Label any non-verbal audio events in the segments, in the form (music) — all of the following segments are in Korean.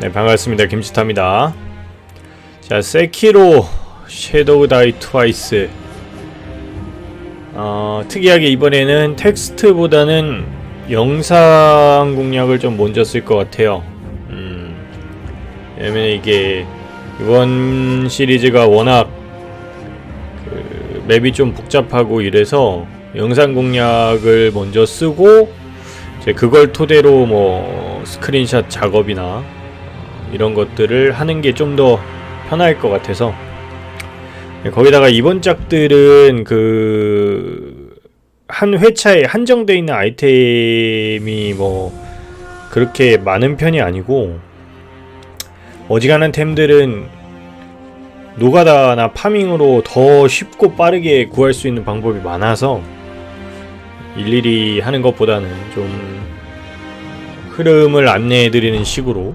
네 반갑습니다. 김치타입니다. 자 세키로 섀도우 다이 트와이스. 어, 특이하게 이번에는 텍스트보다는 영상 공략을 좀 먼저 쓸 것 같아요. 음, 왜냐면 이게 이번 시리즈가 워낙 그 맵이 좀 복잡하고 이래서 영상 공략을 먼저 쓰고 이제 그걸 토대로 뭐 스크린샷 작업이나 이런 것들을 하는 게 좀 더 편할 것 같아서. 네, 거기다가 이번 짝들은 그 한 회차에 한정되어 있는 아이템이 뭐 그렇게 많은 편이 아니고 어지간한 템들은 노가다나 파밍으로 더 쉽고 빠르게 구할 수 있는 방법이 많아서 일일이 하는 것보다는 좀 흐름을 안내해 드리는 식으로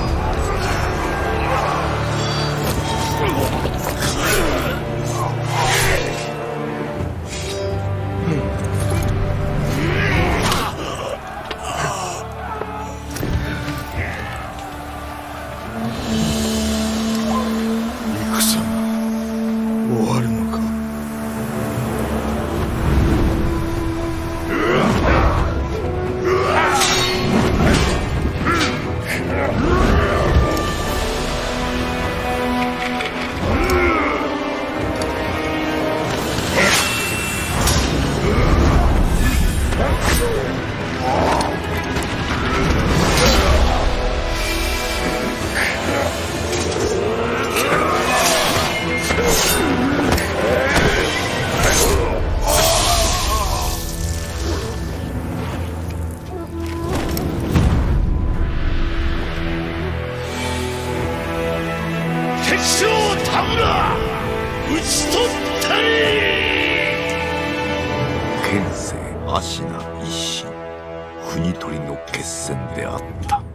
県政芦名一心国取りの決戦であった。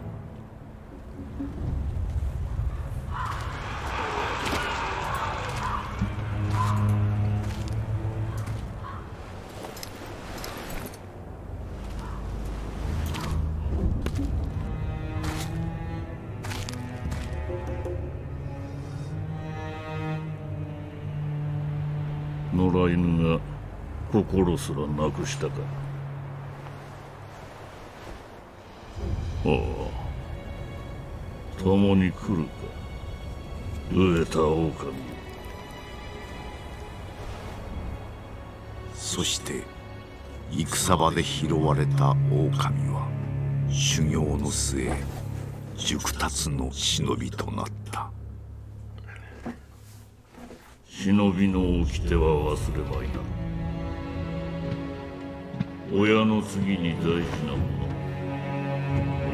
心すらなくしたか。ああ共に来るか。飢えた狼。そして戦場で拾われた狼は修行の末熟達の忍びとなった。忍びの掟は忘れまいな親の次に大事なもの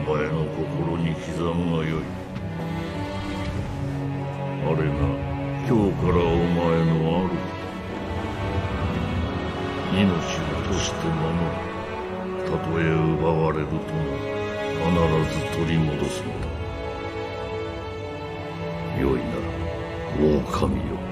お前の心に刻むがよい。あれが今日からお前のある命をとして守るたとえ奪われるとも必ず取り戻すの。だよいなら狼よ。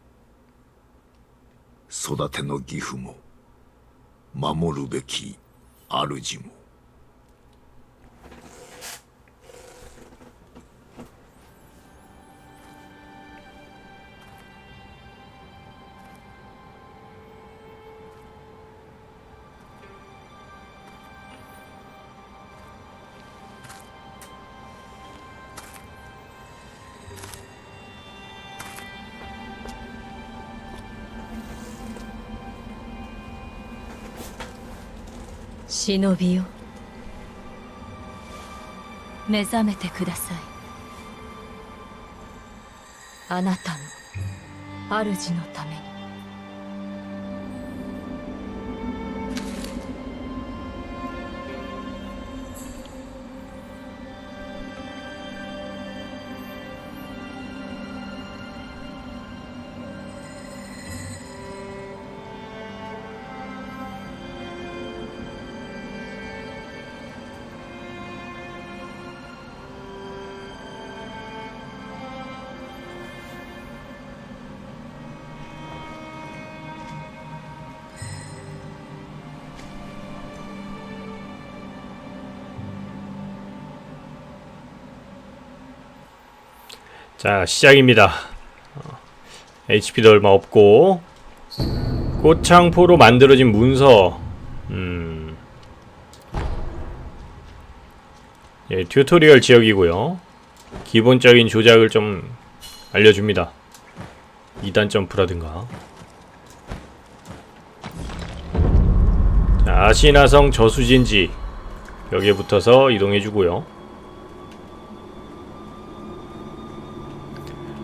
育ての義父も守るべき主も。忍びよ目覚めてください。あなたの主のため。に 자 시작입니다. 어, HP도 얼마 없고 꽃창포로 만들어진 문서. 음. 예, 튜토리얼 지역이고요. 기본적인 조작을 좀 알려줍니다. 2단 점프라든가. 자, 아시나성 저수진지 여기에 붙어서 이동해주고요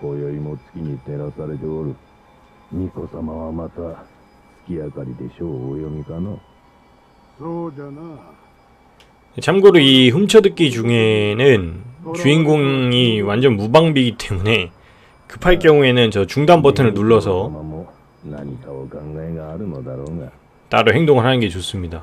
だが今宵も月に照らされておる巫女様はまた月明かりで書をお読みかのそうじゃな 참고로 이 훔쳐듣기 중에는 주인공이 완전 무방비이기 때문에 급할 경우에는 저 중단 버튼을 様 눌러서 も何かお考えがあるのだろうが 따로 행동을 하는 게 좋습니다.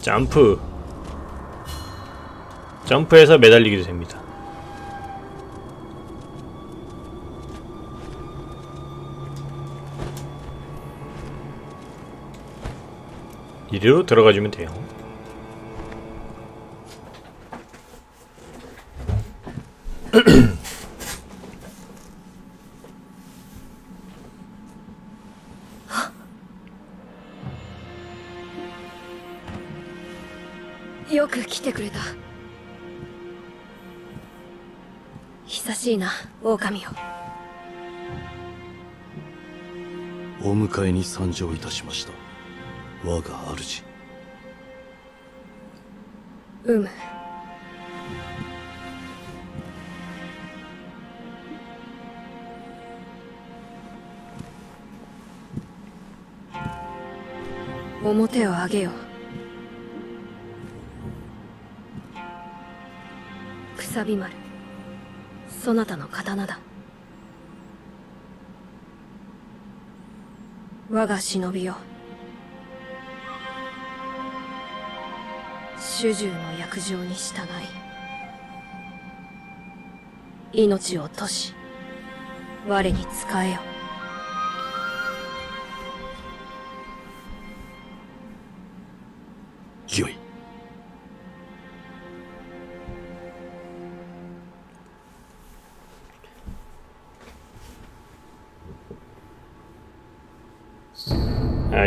점프 점프해서 매달리기도 됩니다. 이리로 들어가주면 돼요.「 (clears throat) 狼よお迎えに参上いたしました。我が主。うむ。表を上げよ。くさび丸そなたの刀だ。我が忍びよ。主従の約定に従い命を落とし我に仕えよ。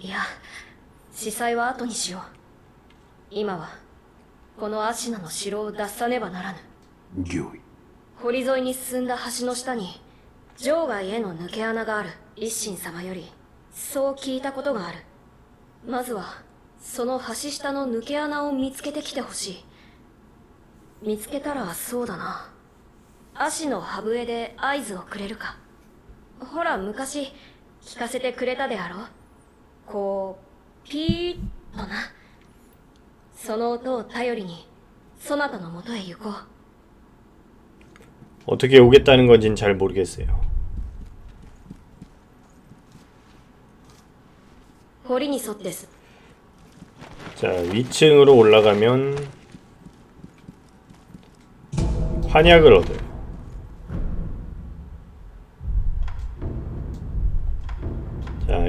いや司祭は後にしよう。今はこのアシナの城を脱さねばならぬ。御意堀沿いに進んだ橋の下に場外への抜け穴がある一心様よりそう聞いたことがある。まずはその橋下の抜け穴を見つけてきてほしい。見つけたらそうだな。足の歯笛で合図をくれるか。ほら昔聞かせてくれたであろこうピーッとなその音を頼りにそなたのもとへ行こう 어떻게 오겠다는 건지는 잘 모르겠어요. 堀に沿ってす 자 위층으로 올라가면 환약을 얻어요.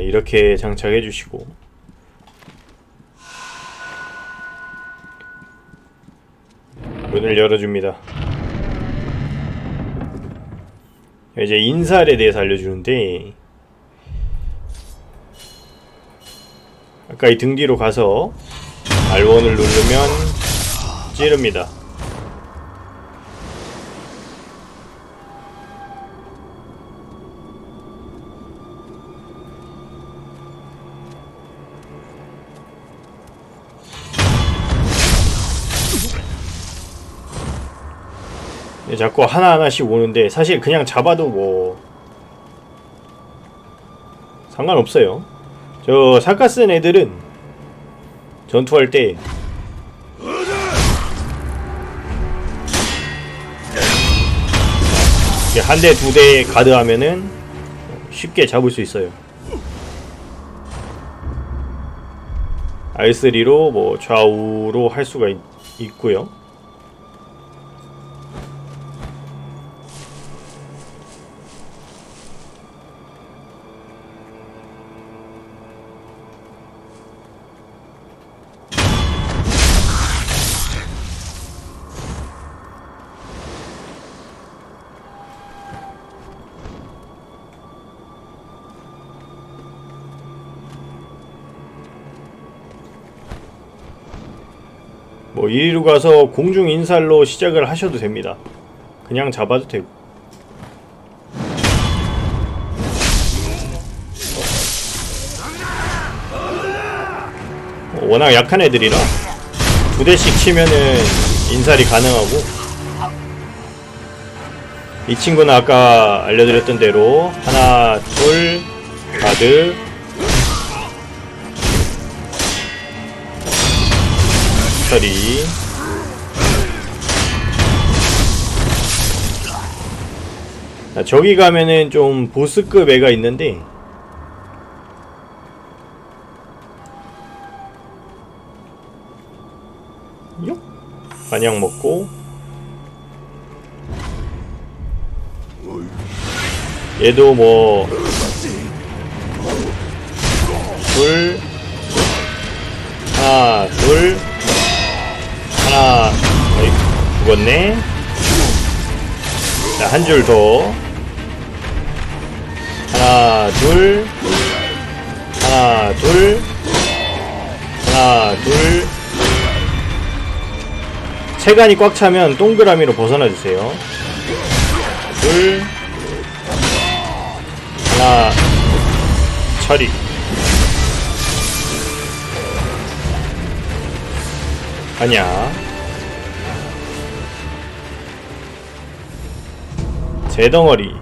이렇게 장착해 주시고 문을 열어줍니다. 이제 인살에 대해서 알려주는데 아까 이 등 뒤로 가서 R1을 누르면 찌릅니다. 자꾸 하나하나씩 오는데 사실 그냥 잡아도 뭐 상관없어요. 저 사카 쓴 애들은 전투할 때 한 대 두 대 가드하면은 쉽게 잡을 수 있어요. R3로 뭐 좌우로 할 수가 있, 있고요. 뭐 이리로 가서 공중 인살로 시작을 하셔도 됩니다. 그냥 잡아도 되고. 어, 워낙 약한 애들이라 두 대씩 치면은 인살이 가능하고 이 친구는 아까 알려드렸던 대로 하나 둘 가드 처리 자, 저기 가면은 좀 보스급 애가 있는데. 요? 반약 먹고. 얘도 뭐 둘, 하나, 둘, 하나, 어이, 죽었네. 자, 한 줄 더. 하나, 둘, 하나, 둘, 하나, 둘. 체간이 꽉 차면 동그라미로 벗어나 주세요. 둘, 하나, 처리. 아니야. 재덩어리.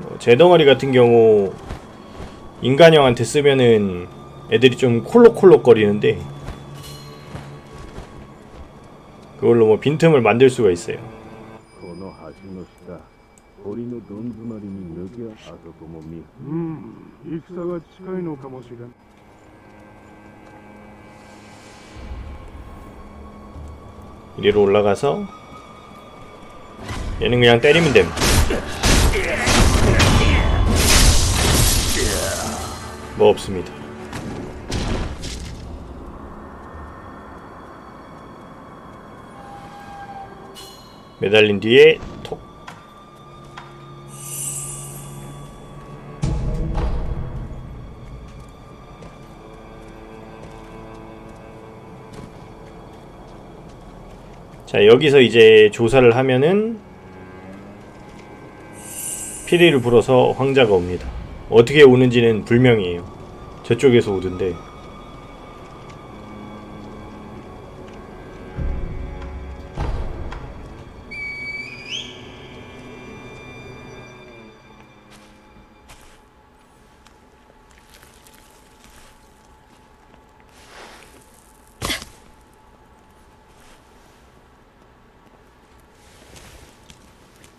뭐 재덩어리 같은 경우 인간형한테 쓰면은 애들이 좀 콜록콜록 거리는데 그걸로 뭐 빈틈을 만들 수가 있어요. この橋の下堀のどん詰まりに抜けあそこも見うん戦が近いのかもしれん 이리로 올라가서 얘는 그냥 때리면 됨. 뭐 없습니다. 매달린 뒤에 톡. 자 여기서 이제 조사를 하면은 피리를 불어서 황자가 옵니다. 어떻게 오는지는 불명이에요. 저쪽에서 오던데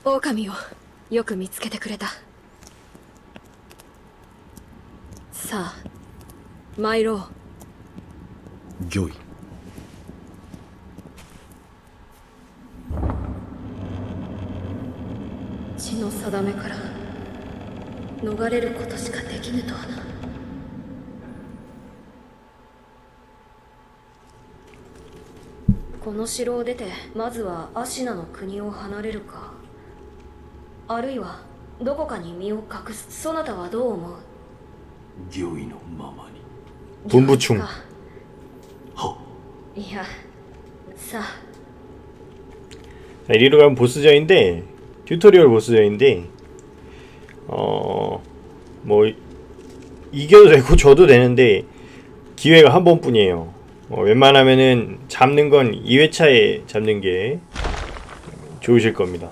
“狼をよく見つけてくれた。さあ参ろう。御意血の定めから逃れることしかできぬとはな。この城を出てまずはアシナの国を離れるか あるいはどこかに身を隠すそなたはどう思う御意のままに 분부충 いやさあ 자, 이리로 가면 보스전인데 튜토리얼 보스전인데 어... 뭐 이겨도 되고 져도 되는데 기회가 한 번뿐이에요 어, 웬만하면은 잡는 건 2회차에 잡는 게 좋으실 겁니다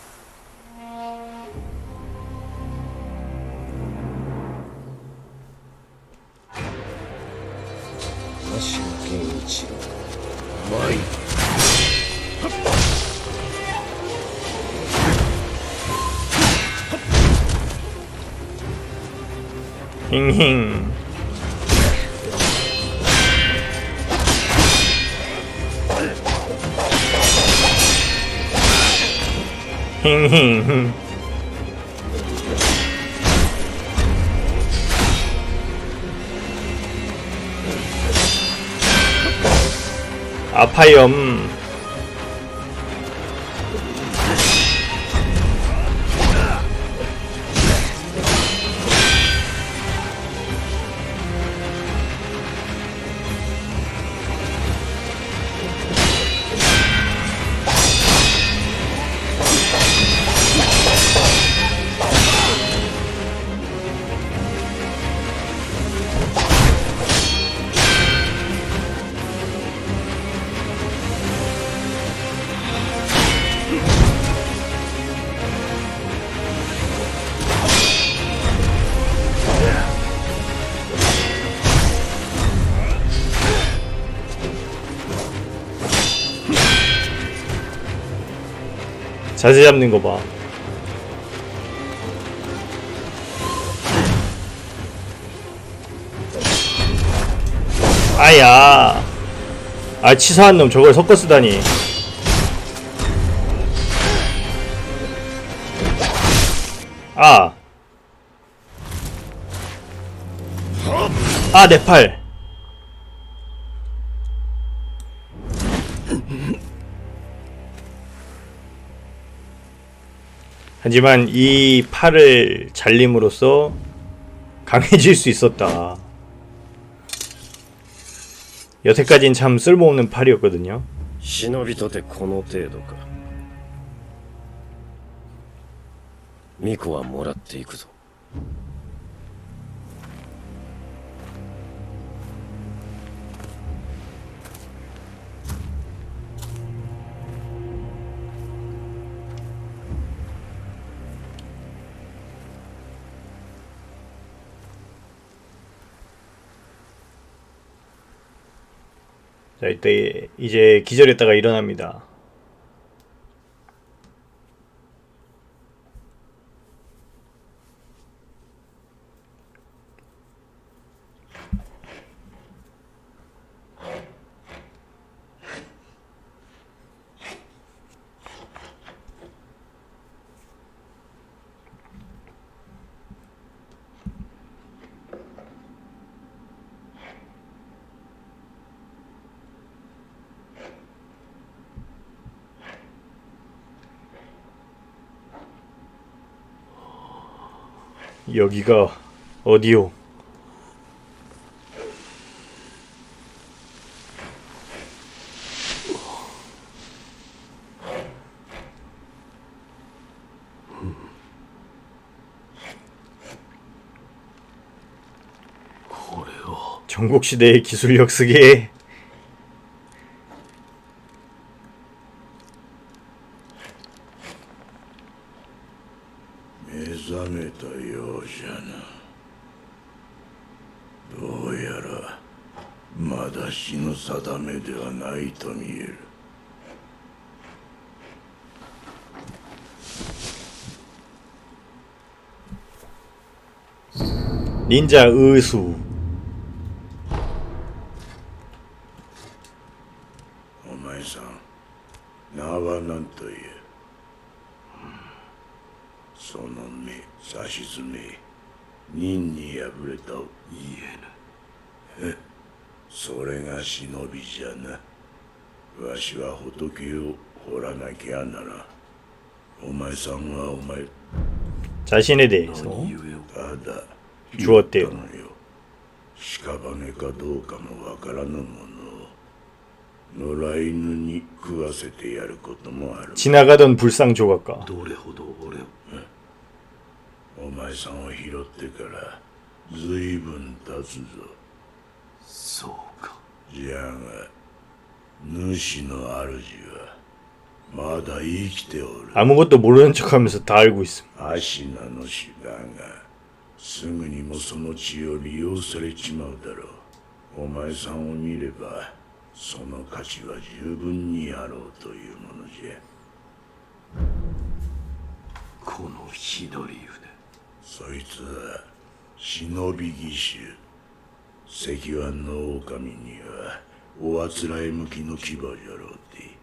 ちろ。参るヒンヒンヒン。ヒンヒン。 아파염 자세 잡는 거 봐. 아야. 아 치사한 놈 저걸 섞어 쓰다니. 아. 아, 내 팔. 하지만 이 팔을 잘림으로써 강해질 수 있었다. 여태까진 참 쓸모없는 팔이었거든요. 시노비토테 코노 테도가 미코와 모라테 이쿠소. 자 이때 이제 기절했다가 일어납니다. 여기가 어디요? 전국시대의 기술력 쓰게 と見える。忍者ウースお前さん名は何という、その目差し詰め忍に敗れた言えぬ。それが忍びじゃな。わしは仏を掘らなきゃならお前さんはお前 자신에 대해서 ただ 주었대요. 言ったのよ屍かどうかもわからぬものを野良犬に食わせてやることもある 지나가던 불상 조각가 どれほど俺をお前さんを拾ってから随分経つぞそうかじゃが 主の主はまだ生きておる 아무것도 모르는 척하면서 다 알고 있음. アシナの死だがすぐにもその血を利用されちまうだろうお前さんを見ればその価値は十分にあろうというものじゃこの左腕そいつは忍び義手石腕の狼には おあつらえ向きの牙じゃろうて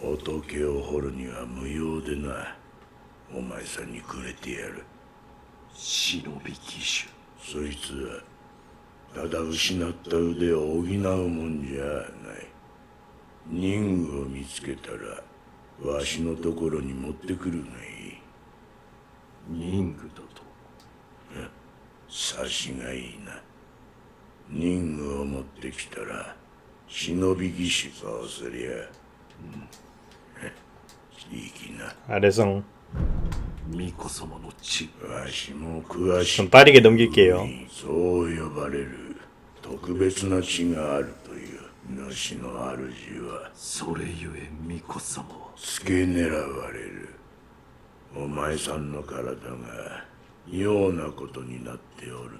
仏を掘るには無用でなお前さんにくれてやる。忍び義そいつはただ失った腕を補うもんじゃない。任具を見つけたらわしのところに持ってくるがいい。手任具だと？察しがいいな。任具を持ってきたら忍び義手そうすりゃい(laughs) いきな 아래성 巫女様の血わしも詳し 좀 い 빠르게 넘길게요. そう呼ばれる特別な血があるという主の主はそれゆえ巫女様は付け狙われるお前さんの体が妙なことになっておる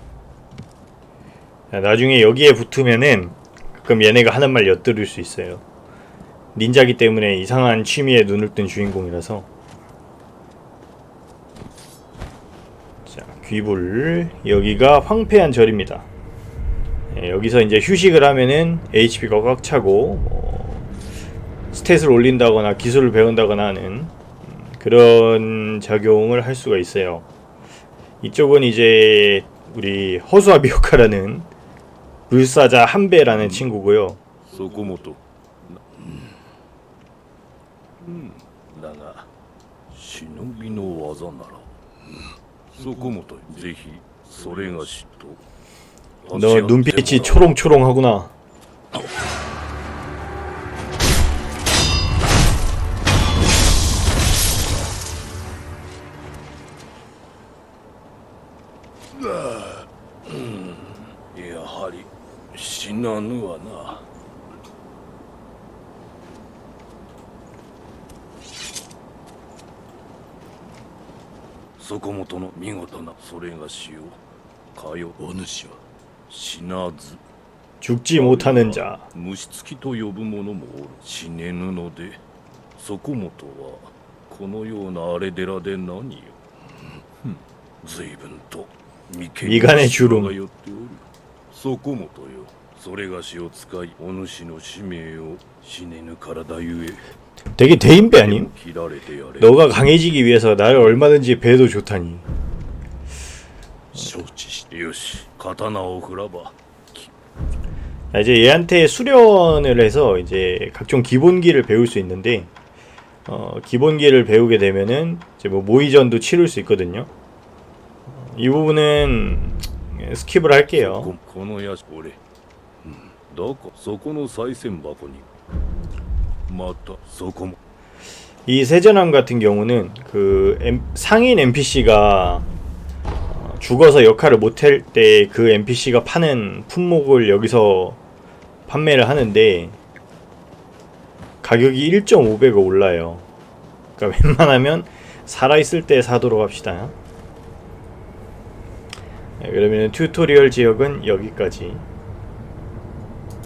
자, 나중에 여기에 붙으면은 가끔 얘네가 하는 말 엿들을 수 있어요. 닌자기 때문에 이상한 취미에 눈을 뜬 주인공이라서. 자, 귀불. 여기가 황폐한 절입니다. 예, 여기서 이제 휴식을 하면은 HP가 꽉 차고 뭐 스탯을 올린다거나 기술을 배운다거나 하는 음, 그런 작용을 할 수가 있어요. 이쪽은 이제 우리 허수아비 (laughs) 역할하는 불사자 한배라는 음. 친구고요. 소고모토. 음. 음, 나가 신비노 와자나라. 소고모토, 제히 소랭아시토. 너 눈빛이 초롱초롱하구나. (laughs) そこもとの見事なそれがしをかよお主は死なず 죽지 못하는 자. 虫つきと呼ぶ者もおる死ねぬのでそこもとはこのような荒れ寺で何よ随分と眉間미간의주름 が寄っておるそこもとよそれがしを使いお主の使命を死ねぬ体ゆえ 되게 대인배 아님? 너가 강해지기 위해서 나를 얼마든지 배도 좋다니. 아, 이제 얘한테 수련을 해서 이제 각종 기본기를 배울 수 있는데 어, 기본기를 배우게 되면은 이제 뭐 모의전도 치를 수 있거든요. 이 부분은 스킵을 할게요. 뭐 이 세전함 같은 경우는 그 상인 NPC가 어, 죽어서 역할을 못할 때 그 NPC가 파는 품목을 여기서 판매를 하는데 가격이 1.5배가 올라요. 그러니까 (laughs) 웬만하면 살아있을 때 사도록 합시다. 네, 그러면 튜토리얼 지역은 여기까지.